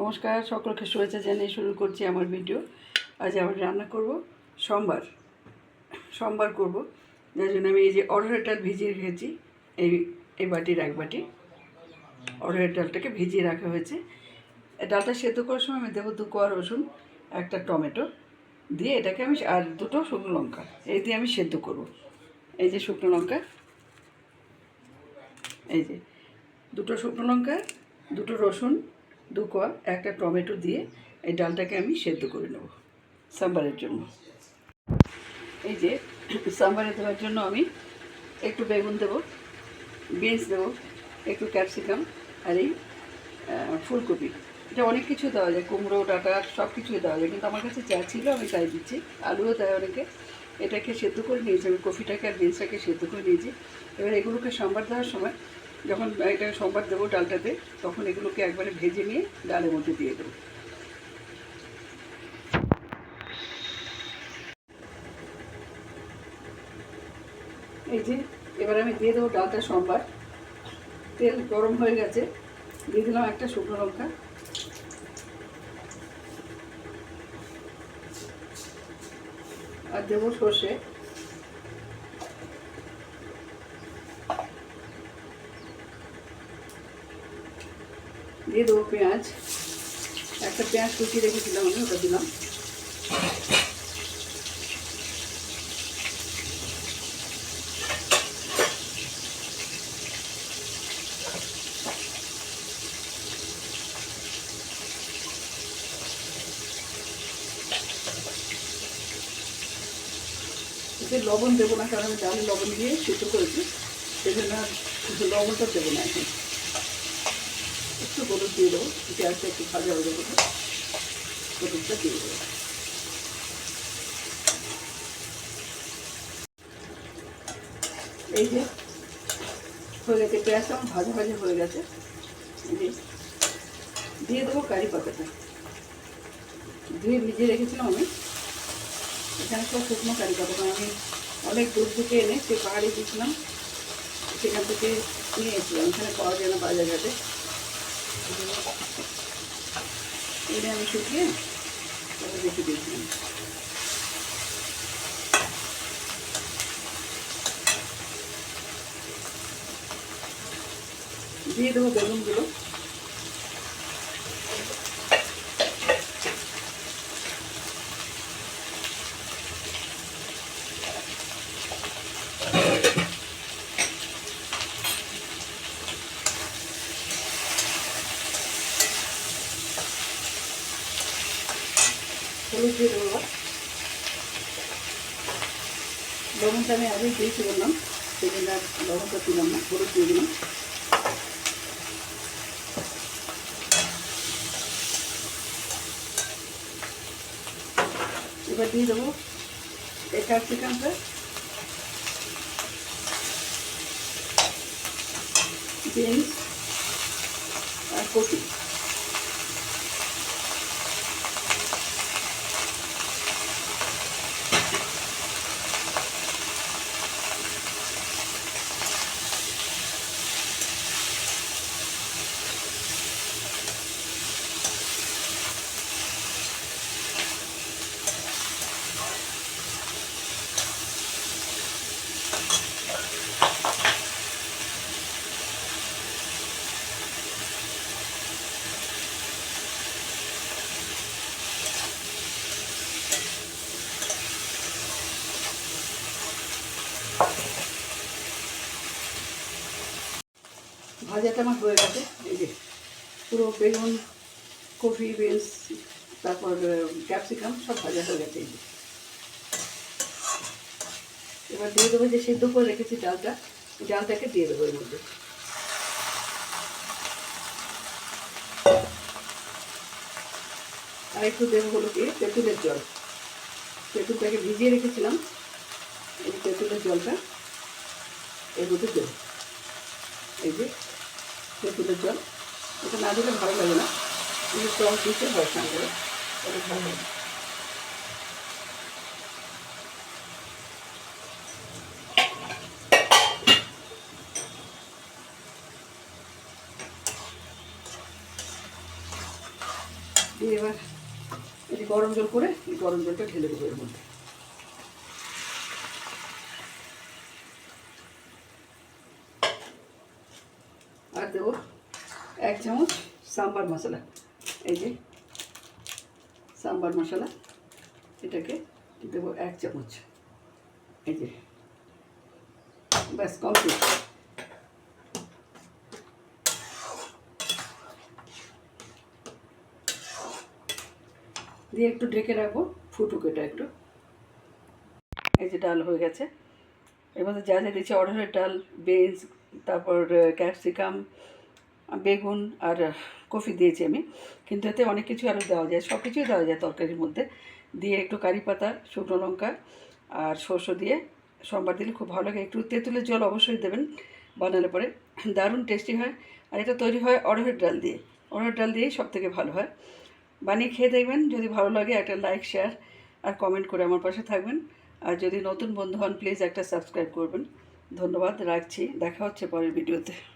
নমস্কার, সকলকে শুভেচ্ছা জানিয়ে শুরু করছি আমার ভিডিও। আজ আমি রান্না করব সোমবার সোমবার করব। যার জন্য আমি এই যে অড়হরের ডাল ভিজিয়ে রেখেছি, এই এই বাটির এক বাটি। অড়হরের ডালটাকে ভিজিয়ে রাখা হয়েছে। ডালটা সেদ্ধ করার সময় আমি দেবো দু কোয়া রসুন, একটা টমেটো দিয়ে এটাকে আমি আর দুটো শুকনো লঙ্কা, এই দিয়ে আমি সেদ্ধ করব। এই যে শুকনো লঙ্কা, এই যে দুটো শুকনো লঙ্কা, দুটো রসুন দু কোয়া একটা টমেটো দিয়ে এই ডালটাকে আমি সেদ্ধ করে নেব সাম্বারের জন্য। এই যে সাম্বারে দেওয়ার জন্য আমি একটু বেগুন দেবো, বিনস দেবো, একটু ক্যাপসিকাম আর এই ফুলকপি। এটা অনেক কিছু দেওয়া যায়, কুমড়ো, ডাটা, সব কিছুই দেওয়া যায়, কিন্তু আমার কাছে যা ছিল আমি তাই দিচ্ছি। আলুও দেয় অনেকে। এটাকে সেদ্ধ করে নিয়েছি, আমি কফিটাকে আর বিনসটাকে সেদ্ধ করে নিয়েছি। এবার এগুলোকে সাম্বার দেওয়ার সময় যখন এটা সম্বার দেবো ডালটাতে, তখন এগুলোকে একবারে ভেজে নিয়ে ডালের মধ্যে দিয়ে দেবো। এই যে, এবার আমি দিয়ে দেবো ডালটা সম্বার। তেল গরম হয়ে গেছে, দিয়ে দিলাম একটা শুকনো লঙ্কা। আর দেবো সর্ষে। দিয়ে দেবো পেঁয়াজ। একটা পেঁয়াজ কুচিয়ে রেখেছিলাম আমি, ওটা দিলাম। লবণ দেবো না, কারণ আমি ডালে লবণ দিয়ে সিদ্ধ করেছি। সেজন্য লবণটা দেবো না এখন। একটু হলুদ দিয়ে দেবো, পেঁয়াজটা একটু ভাজা হয়ে যাবে হলুদটা দিয়ে দেবো। এই যে হয়ে গেছে পেঁয়াজটা ভাজা ভাজা হয়ে গেছে। দিয়ে দেবো কারি পাতাটা। ধুয়ে ভিজিয়ে রেখেছিলাম আমি। এখানে সব শুকনো কারি পাতা, কারণ আমি অনেক দূর থেকে এনে সে পাহাড়ে গেছিলাম সেখান থেকে নিয়ে এসেছিলাম। এখানে পাওয়া যায় না বাজারঘাটে। এনে আমি শুকিয়ে তারপর দিয়ে দেবো বেগুনগুলো। হলুদ লবণটা আমি আগেই দিয়েছি বললাম সেই লবণটা দিলাম না, হলুদ দিয়ে দিলাম। এবার দিয়ে দেবো এই ক্যাপসিকামটা। বিনস আর কপি ভাজাটা আমার হয়ে গেছে, এই যে পুরো বেগুন, কফি বিনস, তারপর ক্যাপসিকাম সব ভাজা হয়ে গেছে এই যে। এবার দিয়ে দেবো যে সিদ্ধ করে রেখেছি ডালটা, ডালটাকে দিয়ে দেবো এর মধ্যে। আর একটু দেবো হলো কি, তেঁতুলের জল। তেঁতুলটাকে ভিজিয়ে রেখেছিলাম, এই তেঁতুলের জলটা এর মধ্যে দেবো। এই যে তেঁতুলের জল। এটা না দিলে ভালো লাগে না। কিন্তু টক দিতে হয় সঙ্গে। তাহলে ভালো লাগে। এবার যে গরম জল করে এই গরম জলটা ঢেলে দেবো এর মধ্যে আর দেবো এক চামচ সাম্বার মশলা। এই যে সাম্বার মশলা, এটাকে দেবো এক চামচ। এই যে, ব্যাস কমপ্লিট দিয়ে একটু ঢেকে রাখব, ফুটুক এটা একটু। এই যে ডাল হয়ে গেছে। এর মধ্যে যা যা দিচ্ছি অর্ডারের ডাল বিনস তারপর ক্যাপসিকাম বেগুন আর কফি দিয়েছি আমি। কিন্তু এতে অনেক কিছু আরও দেওয়া যায়, সব কিছুই দেওয়া যায় তরকারির মধ্যে। দিয়ে একটু কারি পাতা, শুকনো লঙ্কা আর সর্ষে দিয়ে সোমবার দিলে খুব ভালো লাগে। একটু তেঁতুলের জল অবশ্যই দেবেন বানালে পরে। দারুণ টেস্টি হয়। আর এটা তৈরি হয় অড়হর ডাল দিয়ে। অড়হর ডাল দিয়েই সব থেকে ভালো হয়। বানিয়ে খেয়ে দেখবেন, যদি ভালো লাগে একটা লাইক, শেয়ার আর কমেন্ট করে আমার পাশে থাকবেন। আর যদি নতুন বন্ধু হন, প্লিজ একটা সাবস্ক্রাইব করবেন। ধন্যবাদ, রাখছি। দেখা হচ্ছে পরের ভিডিওতে।